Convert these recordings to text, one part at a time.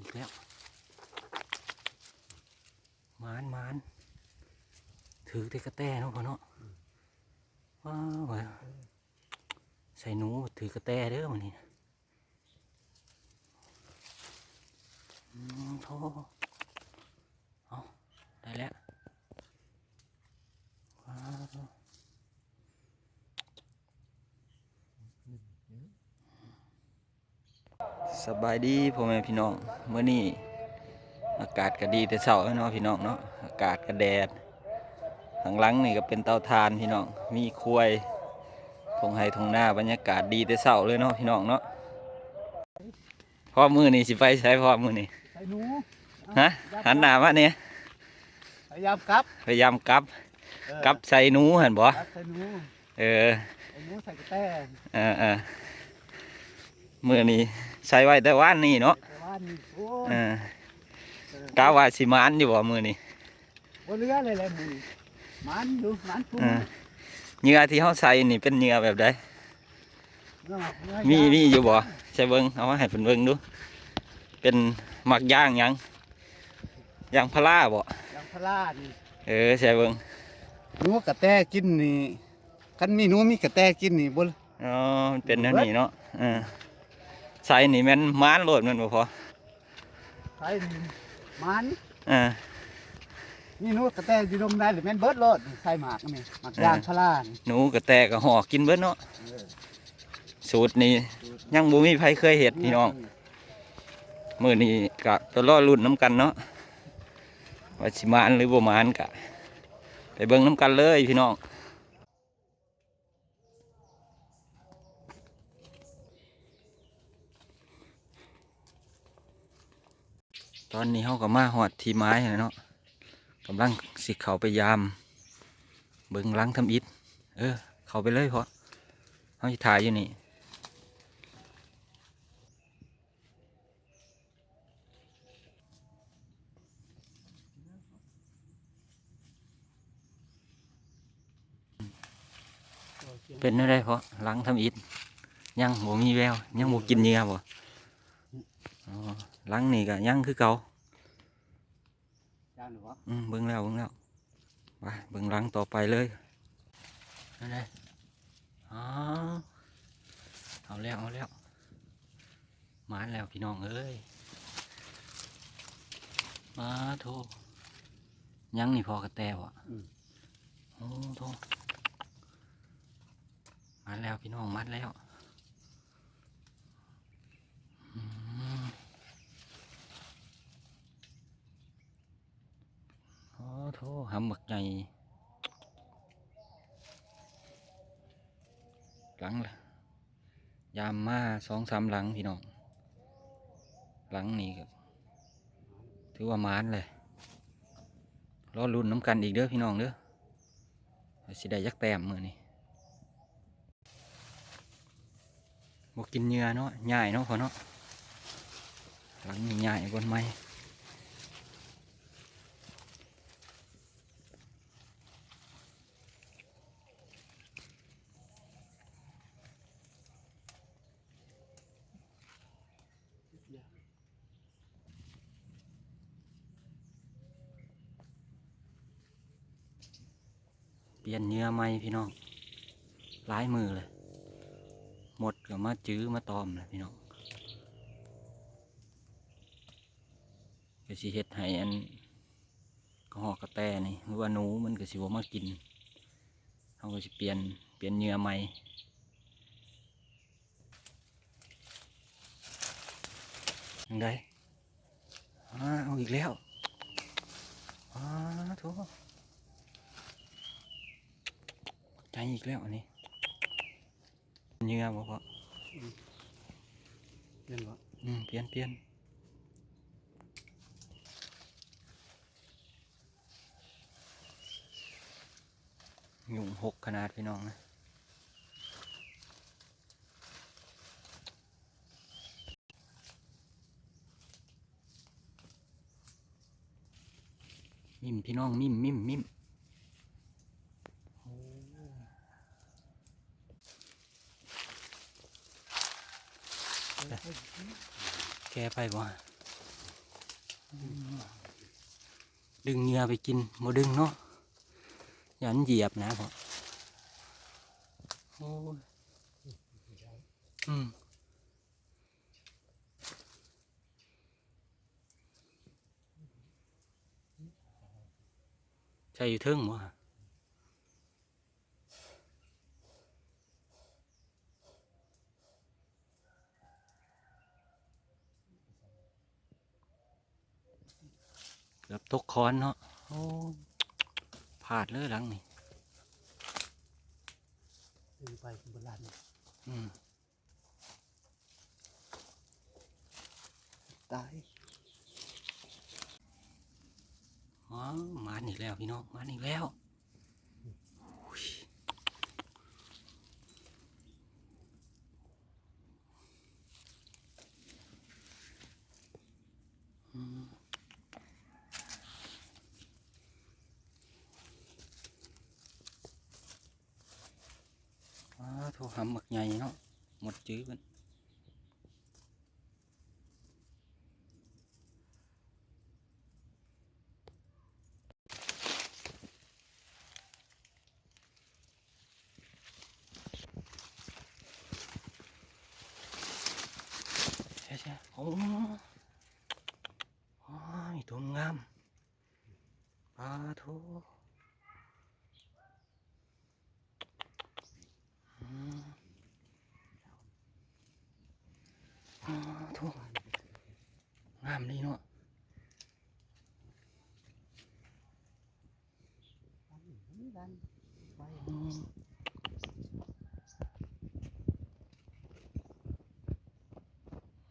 อีกแล้วมานมานถือแต่กระแตเนาะพ่อเนาะว้าวใส่หนูถือกระแตเด้อมันนี่อืมโธ่เอาได้แล้ว สบายดีพ่อแม่พี่น้องเมื่อนี้อากาศก็ดีแต่เช้าเนาะพี่น้องเนาะอากาศก็แดดข้างหลังนี่ก็เป็นเตาถ่านพี่น้องมีครัวยทงไฮทงหน้าบรรยากาศดีแต่เช้าเลยเนาะพี่น้องเนาะพ่อมือนี่สิไปใช้พ่อมือนี่ไอ้หนูฮะหันหน้ามาเนี่ยพยายามกลับพยายามกลับเออกลับใส่หนูเห็นบ่กลับใส่หนูเออไอ้หนูใส่กระแตเออเออมือนี่ ใส่ไว้แต่ว่านนี่เนาะแต่ว่านี่โอ้เอยอกาว่าสิมานอยู่บ่มือนี่บนเรือเลยแหละมึงมันอยู่มันพุ่งเออเหงื่อที่เขาใส่นี่เป็นเหงื่อแบบใดเรื่องเรื่องมียางมีอยู่บ่ใช่เบิ้งเอามาให้เพิ่นเบิ้งดู เป็นหมักย่างหยังย่างพะล่าบ่ยางพารานี่เออใช่เบิ้งหนูกระแตกินนี่คันมีหนูมีกระแตกินนี่บนอ๋อมันเป็นแนวนี้เนาะเออ ใส่นี่แม่นม้านโลดแมันบ่พอใส่นี่มันเออนี่หนูกระแตอยู่ตรงนั้นหรือแม่นเบิดโลดใส่หมากนี่หมากยางพารานี่หนูกระแตก็ห่อกินเบิดเนาะเออสูตรนี้ยังบ่มีไผเคยเฮ็ดพี่น้องมื้อนี้ก็จะรอลุ้นน้ำกันเนาะว่าสิมานหรือบ่มานกะ ไปเบิ่งน้ำกันเลยพี่น้อง ตอนนี้เขาก็มาหอดทีไม้เนาะกำลังสิเขาไปยาม เบิ่งหลังทำอิฐเออ เขาไปเลยพอเขาจะถ่ายอยู่นี่เป็นอะไรเพราะหลังทำอิฐยังบ่มีแววยังบ่กินเหงื่อบ่อ๋อหลังนี่ก็ยังคือเก่ายา หรือวะอืมเบิ่งแล้วเบิ่งแล้วไปเบิ่งหลังต่อไปเลยนั่นไงอ๋อเอาแล้วเอาแล้วมาแล้วพี่น้องเอ้ยมาโทยังนี่พอกระแตวะโอ้โทมาแล้วพี่น้องมัดแล้ว โอ้โถหำหมึกใหญ่หลังละยามมาสองสามหลังพี่น้องหลังนี่ก็ถือว่ามานเลยรอรุ่นน้ำกันอีกเด้อพี่น้องเด้อสิได้ยักแต้มมือนี่บกินเหงื่อเนาะใหญ่เนาะพอเนาะหลังนี่ใหญ่บนไม้ ปลี่ยนเนื้อไหมพี่น้องหลายมือเลย หมดก็มาจื้อมาตอมเลยพี่น้องก็สิเฮ็ดให้อันกระหอกกระแตนี่หรือว่าหนูมันก็สิบ่มากินเขาก็สิเปลี่ยนเปลี่ยนเนื้อใหม่ยังไงอ้าเอาอีกแล้วอ้าโถ ใจอีกแล้วอันนี้เหงื่อบ่พอเห็นวะอืมเปลี่ยนเปลี่ยนหยุ่งหกขนาดพี่น้องนะมิมพี่น้องมิมมิมมิม แกไปบ่ดึงเหงื่อไปกินโมดึงเนาะอย่ามันเหยียบนะพ่อโอ้ยอืมใช่อยู่เทิงมั้ง เกือบตกคอนเนาะโอ้พลาดเลยหลังนี่ดึงไปโบราณอืมตายอ๋อมาอีกแล้วพี่น้องมาอีกแล้วอืมอ๋ อโทรหำหมักใหญ่ เนาะหมดจื้อกันใช่ใช่โอ้โอ้ยตัวงามปลาโทอืมปลาโทงามเลยเนาะ ดันไป อืม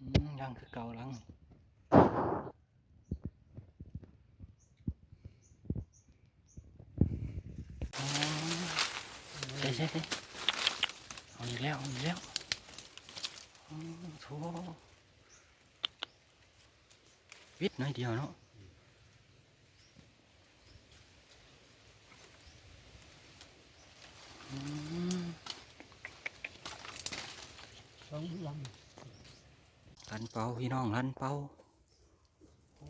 อืมยังคือเก่าหลังอ๋อใช่ใช่ใช่ เอาอีกแล้วเอาอีกแล้วอ๋อโถวิทย์หน่อยเดียวเนาะอืมสองลรันเป่าพี่น้องรันเป่าโอ้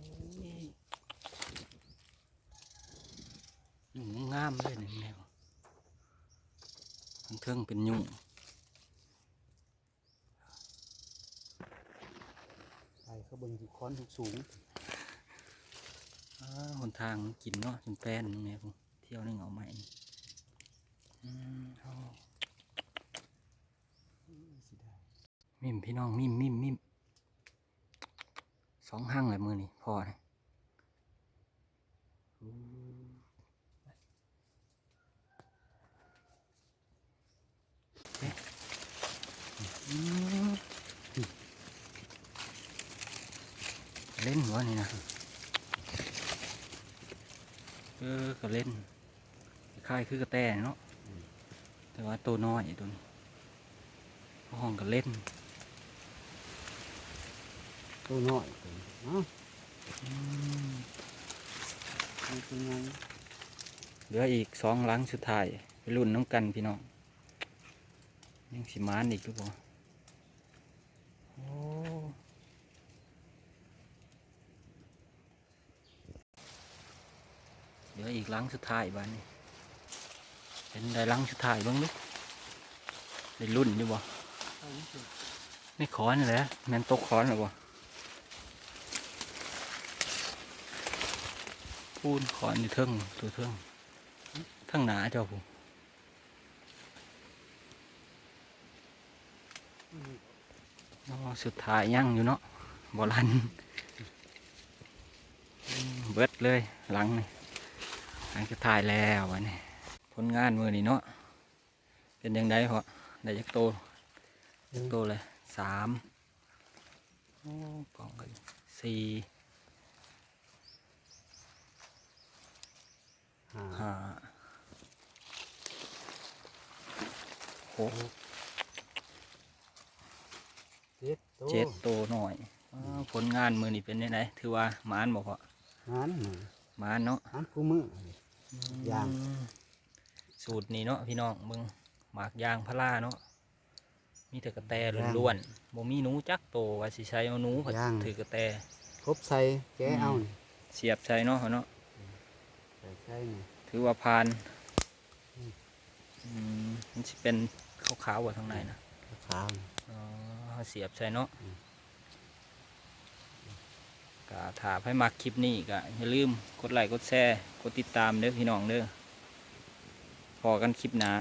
ยยุ่งงามเลยนี่แนวทั้งเทิงเป็นยุ่งำไปเบิ่งอยู่ค้อนทุกสูงหนทางกินเนาะจนแปรนตรงนี้ผมเที่ยวในเหงาใหม่มิมพี่น้องมิมมิมมิมสองห้างเลยมือนี่พอนะอู้เอ๊ะอืม เล่นหัวนี่นะเออก็เล่นคล้ายๆคือกระแตเนาะแต่ว่าตัวน้อยตัวนี้ห้องก็เล่น ตัวน้อยเนาะอืมมันเป็นไงเหลืออีกสองหลังสุดท้ายไปรุ่นน้ำกันพี่น้องยังสิมานอีกหรือเปล่าโอ้ เหลืออีกลังสุดท้ายบ้านนี้เป็นได้ลังสุดท้ายบ้างลูกได้รุ่นอยู่บ่เอนี่สิไม่ขอนเลยแมนตกขอนหรอบ่พูนขอนอยู่เทิงตัวเทิงทั้งหนาเจ้าผมอ๋อสุดท้ายยังอยู่เนาะบอลันเบิดเลยหลังนี่ หลังสุดท้ายแล้ววันนี้ผลงานมือนี่เนาะเป็นยังไงพอได้ยักโตยักโตเลยสามโอ้กล่องกันสี่ห้าห้าหกเจ็ดตัวเจ็ดโตหน่อยอ้าวผลงานมือนี่เป็นยังไงถือว่ามานบอกว่าหันน่ะมาน เนาะหันคู่มือย่างอืมสูตรนี้เนาะพี่น้องมึงหมากยางพาราเนาะมีแต่กระแตล้วนๆบ่มีหนูจักโตว่าสิใช้เอาหนูก็ถือกระแตคทบใส่แกะเอานี่เสียบใส่เนาะเนาะใส่ใส่นี่ถือว่าผ่านอืมมันสิเป็นขาวๆกว่าทางในนะขาวนี่อ๋อเอาเสียบใส่เนาะอืม ก็ถ้าให้มักคลิปนี้ก็อย่าลืมกดไลค์กดแชร์กดติดตามเด้อพี่น้องเด้อพอกันคลิปหน้า